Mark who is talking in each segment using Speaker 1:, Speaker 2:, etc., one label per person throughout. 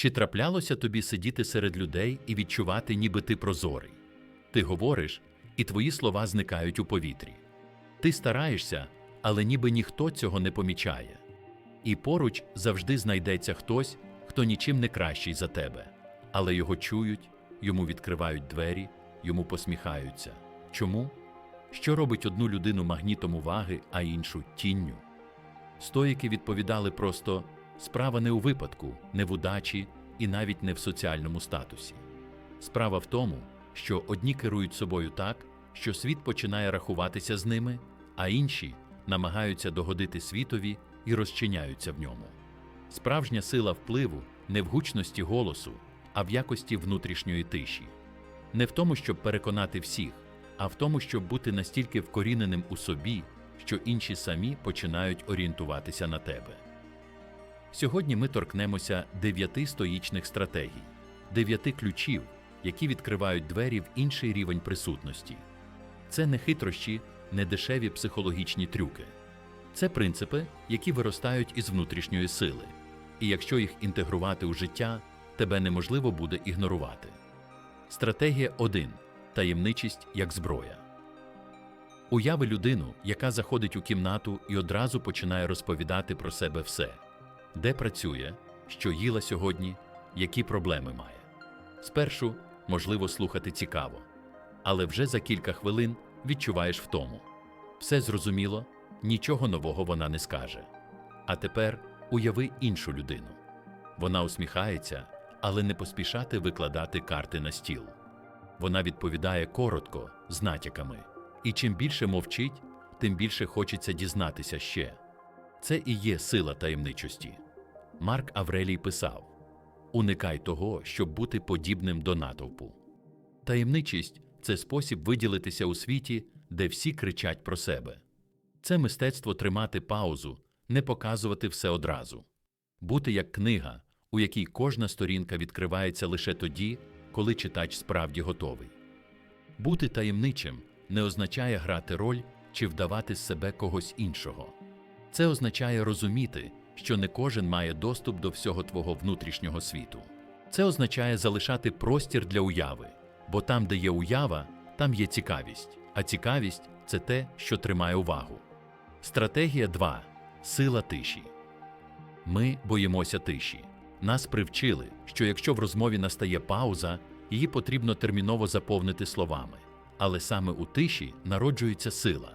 Speaker 1: Чи траплялося тобі сидіти серед людей і відчувати, ніби ти прозорий? Ти говориш, і твої слова зникають у повітрі. Ти стараєшся, але ніби ніхто цього не помічає. І поруч завжди знайдеться хтось, хто нічим не кращий за тебе, але його чують, йому відкривають двері, йому посміхаються. Чому? Що робить одну людину магнітом уваги, а іншу тінню? Стоїки відповідали просто справа не у випадку, не в удачі і навіть не в соціальному статусі. Справа в тому, що одні керують собою так, що світ починає рахуватися з ними, а інші намагаються догодити світові і розчиняються в ньому. Справжня сила впливу не в гучності голосу, а в якості внутрішньої тиші. Не в тому, щоб переконати всіх, а в тому, щоб бути настільки вкоріненим у собі, що інші самі починають орієнтуватися на тебе. Сьогодні ми торкнемося дев'яти стоїчних стратегій, дев'яти ключів, які відкривають двері в інший рівень присутності. Це не хитрощі, не дешеві психологічні трюки. Це принципи, які виростають із внутрішньої сили, і якщо їх інтегрувати у життя, тебе неможливо буде ігнорувати. Стратегія 1. Таємничість як зброя. Уяви людину, яка заходить у кімнату і одразу починає розповідати про себе все, де працює, що їла сьогодні, які проблеми має. Спершу можливо слухати цікаво, але вже за кілька хвилин відчуваєш втому. Все зрозуміло, нічого нового вона не скаже. А тепер уяви іншу людину. Вона усміхається, але не поспішати викладати карти на стіл. Вона відповідає коротко, з натяками, і чим більше мовчить, тим більше хочеться дізнатися ще. Це і є сила таємничості. Марк Аврелій писав: Уникай того, щоб бути подібним до натовпу. Таємничість це спосіб виділитися у світі, де всі кричать про себе. Це мистецтво тримати паузу, не показувати все одразу, бути як книга, у якій кожна сторінка відкривається лише тоді, коли читач справді готовий. Бути таємничим не означає грати роль чи вдавати з себе когось іншого. Це означає розуміти, що не кожен має доступ до всього твого внутрішнього світу. Це означає залишати простір для уяви, бо там, де є уява, там є цікавість, а цікавість це те, що тримає увагу. Стратегія 2. Сила тиші. Ми боїмося тиші. Нас привчили, що якщо в розмові настає пауза, її потрібно терміново заповнити словами. Але саме у тиші народжується сила.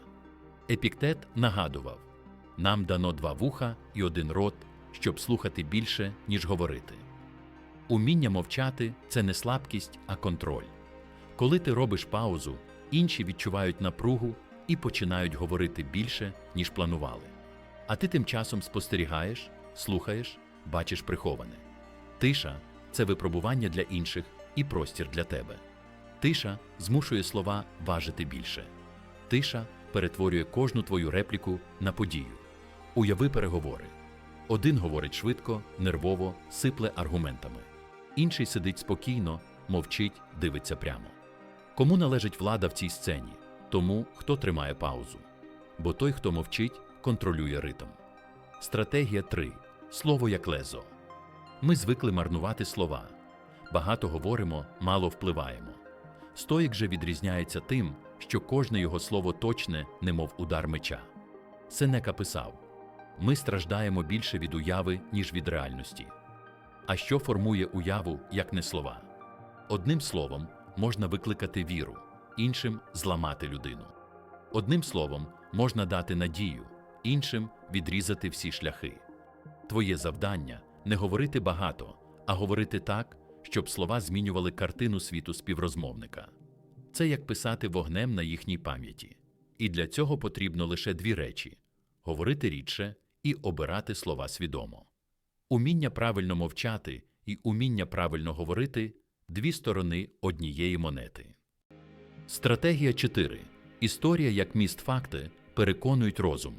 Speaker 1: Епіктет нагадував: нам дано два вуха і один рот, щоб слухати більше, ніж говорити. Уміння мовчати це не слабкість, а контроль. Коли ти робиш паузу, інші відчувають напругу і починають говорити більше, ніж планували. А ти тим часом спостерігаєш, слухаєш, бачиш приховане. Тиша це випробування для інших і простір для тебе. Тиша змушує слова важити більше. Тиша перетворює кожну твою репліку на подію. Уяви переговори. Один говорить швидко, нервово, сипле аргументами. Інший сидить спокійно, мовчить, дивиться прямо. Кому належить влада в цій сцені? Тому, хто тримає паузу. Бо той, хто мовчить, контролює ритм. Стратегія 3. Слово як лезо. Ми звикли марнувати слова. Багато говоримо, мало впливаємо. Стоїк же відрізняється тим, що кожне його слово точне, немов удар меча. Сенека писав: Ми страждаємо більше від уяви, ніж від реальності. А що формує уяву, як не слова? Одним словом можна викликати віру, іншим зламати людину. Одним словом можна дати надію, іншим відрізати всі шляхи. Твоє завдання не говорити багато, а говорити так, щоб слова змінювали картину світу співрозмовника. Це як писати вогнем на їхній пам'яті. І для цього потрібно лише дві речі говорити рідше і обирати слова свідомо. Уміння правильно мовчати і уміння правильно говорити дві сторони однієї монети. Стратегія 4. Історія як міст факти переконують розум.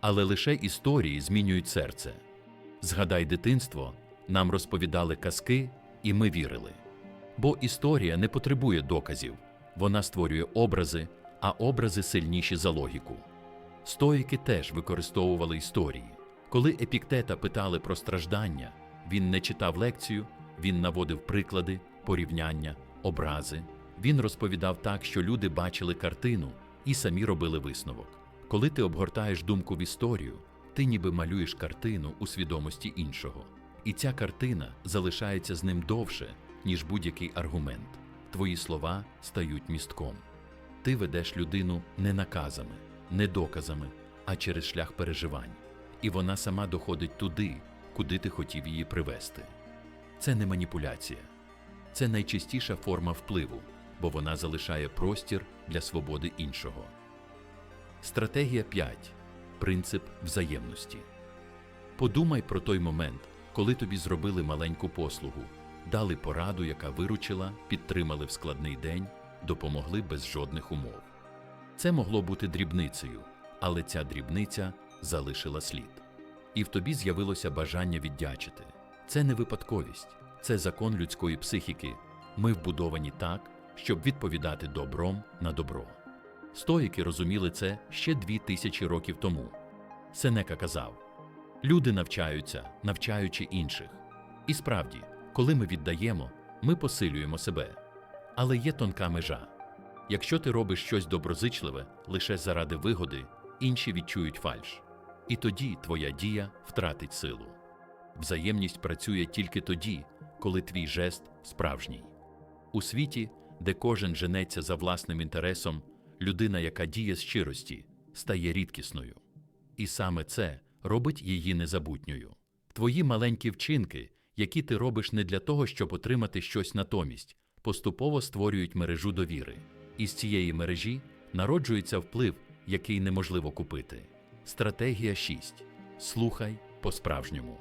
Speaker 1: Але лише історії змінюють серце. Згадай дитинство, нам розповідали казки, і ми вірили. Бо історія не потребує доказів, вона створює образи, а образи сильніші за логіку. Стоїки теж використовували історії. Коли епіктета питали про страждання, Він не читав лекцію, він наводив приклади, порівняння, образи. Він розповідав так, що люди бачили картину і самі робили висновок. Коли ти обгортаєш думку в історію, ти ніби малюєш картину у свідомості іншого. І ця картина залишається з ним довше, ніж будь-який аргумент. Твої слова стають містком. Ти ведеш людину не наказами, не доказами, а через шлях переживань. І вона сама доходить туди, куди ти хотів її привести. Це не маніпуляція, це найчистіша форма впливу, бо вона залишає простір для свободи іншого. Стратегія 5. Принцип взаємності. Подумай про той момент, коли тобі зробили маленьку послугу, дали пораду, яка виручила, підтримали в складний день, допомогли без жодних умов. Це могло бути дрібницею, але ця дрібниця залишила слід. І в тобі з'явилося бажання віддячити. Це не випадковість, це закон людської психіки. Ми вбудовані так, щоб відповідати добром на добро. Стоїки розуміли це ще дві тисячі років тому. Сенека казав: люди навчаються, навчаючи інших. І справді, коли ми віддаємо, ми посилюємо себе. Але є тонка межа. Якщо ти робиш щось доброзичливе лише заради вигоди, інші відчують фальш. І тоді твоя дія втратить силу. Взаємність працює тільки тоді, коли твій жест справжній. У світі, де кожен женеться за власним інтересом, людина, яка діє з щирості, стає рідкісною. І саме це робить її незабутньою. Твої маленькі вчинки, які ти робиш не для того, щоб отримати щось натомість, поступово створюють мережу довіри. І з цієї мережі народжується вплив, який неможливо купити. Стратегія 6. Слухай по-справжньому.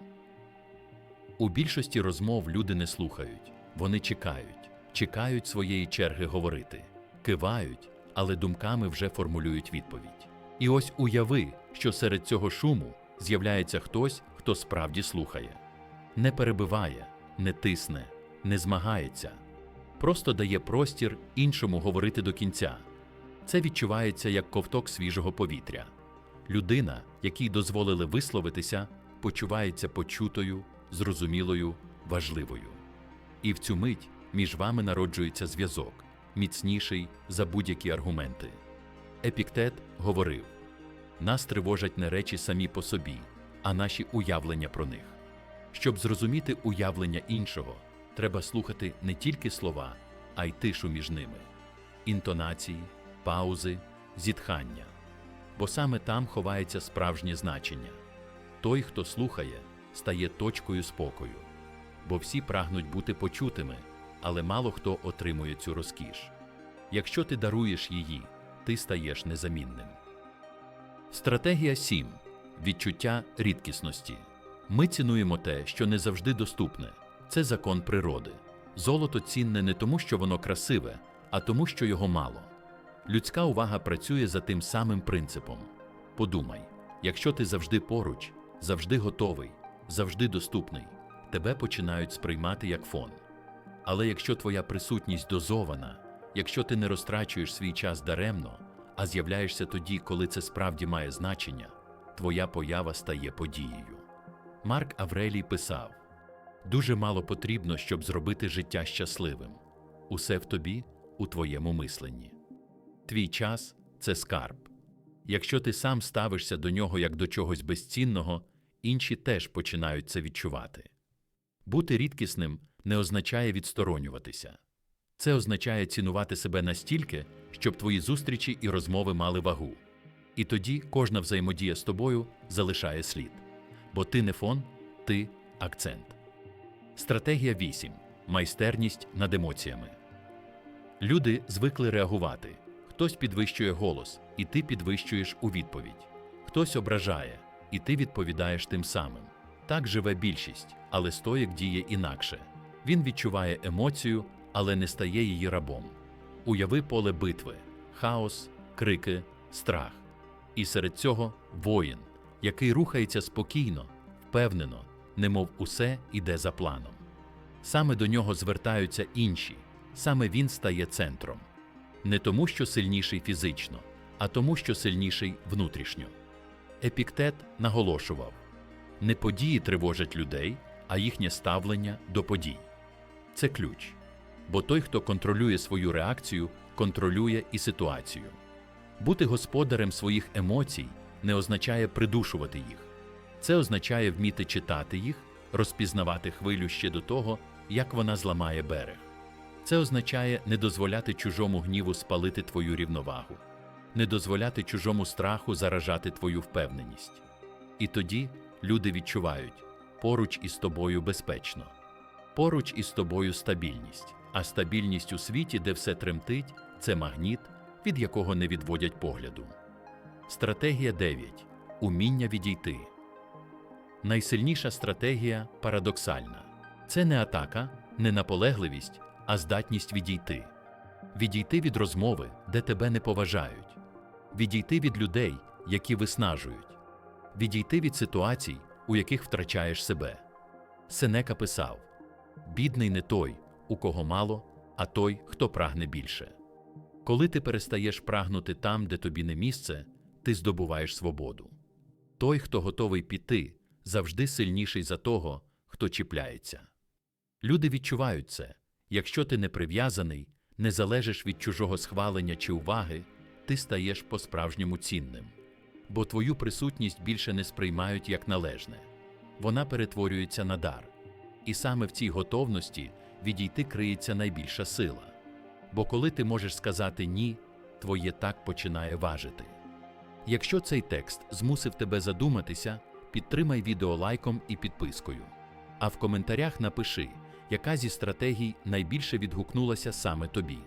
Speaker 1: У більшості розмов люди не слухають, вони чекають, чекають своєї черги говорити, кивають, але думками вже формулюють відповідь. І ось уяви, що серед цього шуму з'являється хтось, хто справді слухає, не перебиває, не тисне, не змагається, просто дає простір іншому говорити до кінця. Це відчувається як ковток свіжого повітря. Людина, якій дозволили висловитися, почувається почутою, зрозумілою, важливою. І в цю мить між вами народжується зв'язок, міцніший за будь-які аргументи. Епіктет говорив: нас тривожать не речі самі по собі, а наші уявлення про них. Щоб зрозуміти уявлення іншого, треба слухати не тільки слова, а й тишу між ними, інтонації, паузи, зітхання. Бо саме там ховається справжнє значення. Той, хто слухає, стає точкою спокою, бо всі прагнуть бути почутими, але мало хто отримує цю розкіш. Якщо ти даруєш її, ти стаєш незамінним. Стратегія 7. Відчуття рідкісності. Ми цінуємо те, що не завжди доступне. Це закон природи. Золото цінне не тому, що воно красиве, а тому, що його мало. Людська увага працює за тим самим принципом. Подумай, якщо ти завжди поруч, завжди готовий, завжди доступний, тебе починають сприймати як фон. Але якщо твоя присутність дозована, якщо ти не розтрачуєш свій час даремно, а з'являєшся тоді, коли це справді має значення, твоя поява стає подією. Марк Аврелій писав: дуже мало потрібно, щоб зробити життя щасливим. Усе в тобі, у твоєму мисленні. Твій час це скарб. Якщо ти сам ставишся до нього як до чогось безцінного, інші теж починають це відчувати. Бути рідкісним не означає відсторонюватися. Це означає цінувати себе настільки, щоб твої зустрічі і розмови мали вагу. І тоді кожна взаємодія з тобою залишає слід. Бо ти не фон, ти акцент. Стратегія 8. Майстерність над емоціями. Люди звикли реагувати. Хтось підвищує голос, і ти підвищуєш у відповідь. Хтось ображає, і ти відповідаєш тим самим. Так живе більшість, але стоїк діє інакше. Він відчуває емоцію, але не стає її рабом. Уяви поле битви, хаос, крики, страх. І серед цього воїн, який рухається спокійно, впевнено, немов усе іде за планом. Саме до нього звертаються інші, саме він стає центром. Не тому, що сильніший фізично, а тому, що сильніший внутрішньо. Епіктет наголошував: не події тривожать людей, а їхнє ставлення до подій. Це ключ. Бо той, хто контролює свою реакцію, контролює і ситуацію. Бути господарем своїх емоцій не означає придушувати їх. Це означає вміти читати їх, розпізнавати хвилю ще до того, як вона зламає берег. Це означає не дозволяти чужому гніву спалити твою рівновагу, не дозволяти чужому страху заражати твою впевненість. І тоді люди відчувають поруч із тобою безпечно, поруч із тобою стабільність, а стабільність у світі, де все тремтить, це магніт, від якого не відводять погляду. Стратегія 9. Уміння відійти. Найсильніша стратегія парадоксальна. Це не атака, не наполегливість, а здатність відійти. Відійти від розмови, де тебе не поважають. Відійти від людей, які виснажують. Відійти від ситуацій, у яких втрачаєш себе. Сенека писав: Бідний не той, у кого мало, а той, хто прагне більше. Коли ти перестаєш прагнути там, де тобі не місце, ти здобуваєш свободу. Той, хто готовий піти, завжди сильніший за того, хто чіпляється. Люди відчувають це. Якщо ти не прив'язаний, не залежиш від чужого схвалення чи уваги, ти стаєш по-справжньому цінним. Бо твою присутність більше не сприймають як належне. Вона перетворюється на дар. І саме в цій готовності відійти криється найбільша сила. Бо коли ти можеш сказати ні, твоє так починає важити. Якщо цей текст змусив тебе задуматися, підтримай відео лайком і підпискою. А в коментарях напиши, яка зі стратегій найбільше відгукнулася саме тобі.